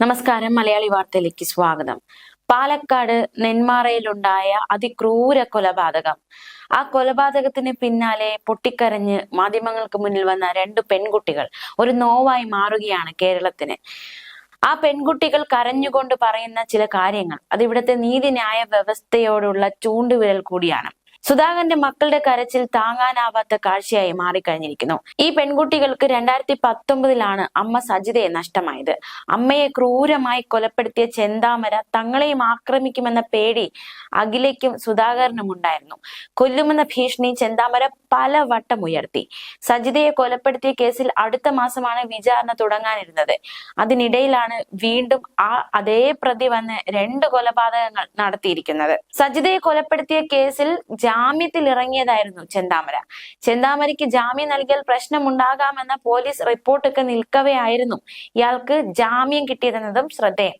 നമസ്കാരം മലയാളി വാർത്തയിലേക്ക് സ്വാഗതം. പാലക്കാട് നെന്മാറയിലുണ്ടായ അതിക്രൂര കൊലപാതകം. ആ കൊലപാതകത്തിന് പിന്നാലെ പൊട്ടിക്കരഞ്ഞ് മാധ്യമങ്ങൾക്ക് മുന്നിൽ വന്ന രണ്ട് പെൺകുട്ടികൾ ഒരു നോവായി മാറുകയാണ് കേരളത്തിന്. ആ പെൺകുട്ടികൾ കരഞ്ഞുകൊണ്ട് പറയുന്ന ചില കാര്യങ്ങൾ. അത് ഇവിടുത്തെ നീതിന്യായ വ്യവസ്ഥയോടുള്ള ചൂണ്ടുവിരൽ കൂടിയാണ്. സുധാകരന്റെ മക്കളുടെ കരച്ചിൽ താങ്ങാനാവാത്ത കാഴ്ചയായി മാറിക്കഴിഞ്ഞിരിക്കുന്നു. ഈ പെൺകുട്ടികൾക്ക് രണ്ടായിരത്തി പത്തൊമ്പതിലാണ് അമ്മ സജിതയെ നഷ്ടമായത്. അമ്മയെ ക്രൂരമായി കൊലപ്പെടുത്തിയ ചെന്താമര തങ്ങളെയും ആക്രമിക്കുമെന്ന പേടി അഖിലയ്ക്കും സുധാകരനും ഉണ്ടായിരുന്നു. കൊല്ലുമെന്ന ഭീഷണി ചെന്താമര പല വട്ടം ഉയർത്തി. സജിതയെ കൊലപ്പെടുത്തിയ കേസിൽ അടുത്ത മാസമാണ് വിചാരണ തുടങ്ങാനിരുന്നത്. അതിനിടയിലാണ് വീണ്ടും ആ അതേ പ്രതി വന്ന് രണ്ട് കൊലപാതകങ്ങൾ നടത്തിയിരിക്കുന്നത്. സജിതയെ കൊലപ്പെടുത്തിയ കേസിൽ ജാമ്യത്തിൽ ഇറങ്ങിയതായിരുന്നു ചെന്താമര. ചെന്താമരയ്ക്ക് ജാമ്യം നൽകിയാൽ പ്രശ്നമുണ്ടാകാമെന്ന പോലീസ് റിപ്പോർട്ടൊക്കെ നിൽക്കവെയായിരുന്നു. ഇയാൾക്ക് ജാമ്യം കിട്ടിയതെന്നതും ശ്രദ്ധേയം.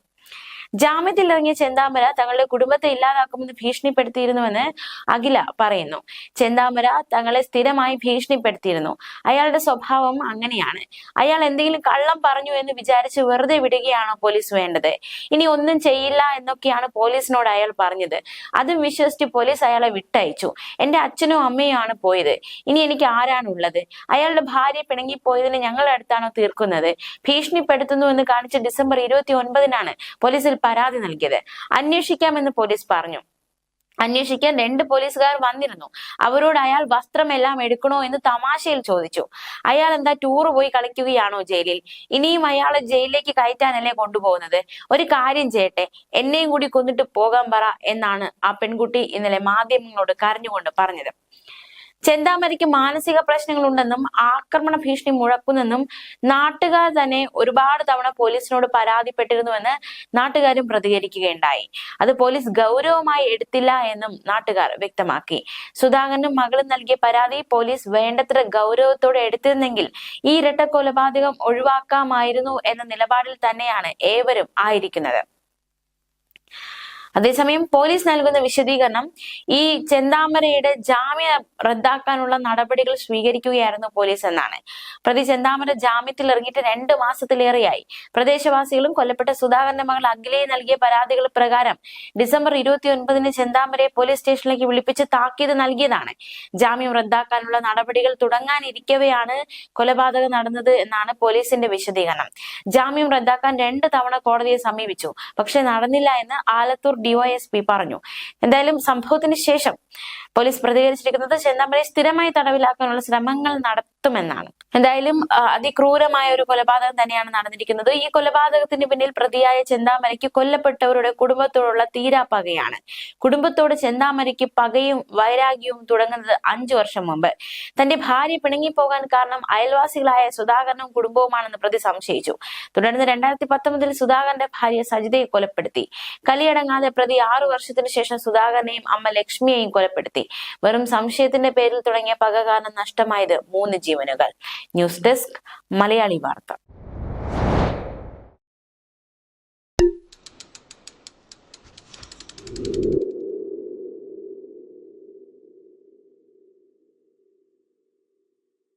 ജാമ്യത്തിൽ ഇറങ്ങിയ ചെന്താമര തങ്ങളുടെ കുടുംബത്തെ ഇല്ലാതാക്കുമെന്ന് ഭീഷണിപ്പെടുത്തിയിരുന്നുവെന്ന് അഖില പറയുന്നു. ചെന്താമര തങ്ങളെ സ്ഥിരമായി ഭീഷണിപ്പെടുത്തിയിരുന്നു. അയാളുടെ സ്വഭാവം അങ്ങനെയാണ്. അയാൾ എന്തെങ്കിലും കള്ളം പറഞ്ഞു എന്ന് വിചാരിച്ച് വെറുതെ വിടുകയാണോ പോലീസ് വേണ്ടത്? ഇനി ഒന്നും ചെയ്യില്ല എന്നൊക്കെയാണ് പോലീസിനോട് അയാൾ പറഞ്ഞത്. അതും വിശ്വസിച്ച് പോലീസ് അയാളെ വിട്ടയച്ചു. എന്റെ അച്ഛനും അമ്മയും ആണ് പോയത്. ഇനി എനിക്ക് ആരാണുള്ളത്? അയാളുടെ ഭാര്യ പിണങ്ങിപ്പോയതിന് ഞങ്ങളുടെ അടുത്താണോ തീർക്കുന്നത്? ഭീഷണിപ്പെടുത്തുന്നു എന്ന് കാണിച്ച് ഡിസംബർ ഇരുപത്തി ഒൻപതിനാണ് പോലീസിൽ പരാതി നൽകിയത്. അന്വേഷിക്കാമെന്ന് പോലീസ് പറഞ്ഞു. അന്വേഷിക്കാൻ രണ്ട് പോലീസുകാർ വന്നിരുന്നു. അവരോട് അയാൾ വസ്ത്രമെല്ലാം എടുക്കണോ എന്ന് തമാശയിൽ ചോദിച്ചു. അയാൾ എന്താ ടൂർ പോയി കളിക്കുകയാണോ ജയിലിൽ? ഇനിയും അയാളെ ജയിലിലേക്ക് കയറ്റാനല്ലേ കൊണ്ടുപോകുന്നത്? ഒരു കാര്യം ചെയ്യട്ടെ എന്നെയും കൂടി കൊന്നിട്ട് പോകാൻ പറ എന്നാണ് ആ പെൺകുട്ടി ഇന്നലെ മാധ്യമങ്ങളോട് കരഞ്ഞുകൊണ്ട് പറഞ്ഞത്. ചെന്താമരയ്ക്ക് മാനസിക പ്രശ്നങ്ങളുണ്ടെന്നും ആക്രമണ ഭീഷണി മുഴക്കുന്നെന്നും നാട്ടുകാർ തന്നെ ഒരുപാട് തവണ പോലീസിനോട് പരാതിപ്പെട്ടിരുന്നുവെന്ന് നാട്ടുകാരും പ്രതികരിക്കുകയുണ്ടായി. അത് പോലീസ് ഗൗരവമായി എടുത്തില്ല എന്നും നാട്ടുകാർ വ്യക്തമാക്കി. സുധാകരനും മകളും നൽകിയ പരാതി പോലീസ് വേണ്ടത്ര ഗൗരവത്തോടെ എടുത്തിരുന്നെങ്കിൽ ഈ ഇരട്ട കൊലപാതകം ഒഴിവാക്കാമായിരുന്നു എന്ന നിലപാടിൽ തന്നെയാണ് ഏവരും ആയിരിക്കുന്നത്. അതേസമയം പോലീസ് നൽകുന്ന വിശദീകരണം ഈ ചെന്താമരയുടെ ജാമ്യം റദ്ദാക്കാനുള്ള നടപടികൾ സ്വീകരിക്കുകയായിരുന്നു പോലീസ് എന്നാണ്. പ്രതി ചെന്താമര ജാമ്യത്തിൽ ഇറങ്ങിയിട്ട് രണ്ട് മാസത്തിലേറെയായി. പ്രദേശവാസികളും കൊല്ലപ്പെട്ട സുധാകരന്റെ മകൾ അഖിലയെ നൽകിയ പരാതികൾ പ്രകാരം ഡിസംബർ ഇരുപത്തി ഒൻപതിന് ചെന്താമരയെ പോലീസ് സ്റ്റേഷനിലേക്ക് വിളിപ്പിച്ച് താക്കീത് നൽകിയതാണ്. ജാമ്യം റദ്ദാക്കാനുള്ള നടപടികൾ തുടങ്ങാനിരിക്കവെയാണ് കൊലപാതകം നടന്നത് എന്നാണ് പോലീസിന്റെ വിശദീകരണം. ജാമ്യം റദ്ദാക്കാൻ രണ്ട് തവണ കോടതിയെ സമീപിച്ചു. പക്ഷെ നടന്നില്ല എന്ന് ആലത്തൂർ ഡിവൈഎസ്പി പറഞ്ഞു. എന്തായാലും സംഭവത്തിന് ശേഷം പോലീസ് പ്രതികരിച്ചിരിക്കുന്നത് ചെന്താമരയെ സ്ഥിരമായി തടവിലാക്കാനുള്ള ശ്രമങ്ങൾ നടത്തുമെന്നാണ് എന്തായാലും അതിക്രൂരമായ ഒരു കൊലപാതകം തന്നെയാണ് നടന്നിരിക്കുന്നത്. ഈ കൊലപാതകത്തിന് പിന്നിൽ പ്രതിയായ ചെന്താമരയ്ക്ക് കൊല്ലപ്പെട്ടവരുടെ കുടുംബത്തോടുള്ള തീരാപ്പകയാണ് കുടുംബത്തോട് ചെന്താമരയ്ക്ക് പകയും വൈരാഗ്യവും തുടങ്ങുന്നത് അഞ്ചു വർഷം മുമ്പ്. തന്റെ ഭാര്യ പിണങ്ങിപ്പോകാൻ കാരണം അയൽവാസികളായ സുധാകരനും കുടുംബവുമാണെന്ന് പ്രതി സംശയിച്ചു. തുടർന്ന് രണ്ടായിരത്തി പത്തൊമ്പതിൽ സുധാകരന്റെ ഭാര്യ സജിതയെ കൊലപ്പെടുത്തി. കലിയടങ്ങാതെ പ്രതി ആറു വർഷത്തിനു ശേഷം സുധാകരനെയും അമ്മ ലക്ഷ്മിയെയും കൊലപ്പെടുത്തി. വെറും സംശയത്തിന്റെ പേരിൽ തുടങ്ങിയ പക കാരണം നഷ്ടമായത് മൂന്ന് ജീവനുകൾ ന്യൂസ് ഡെസ്ക് മലയാളി വാർത്ത.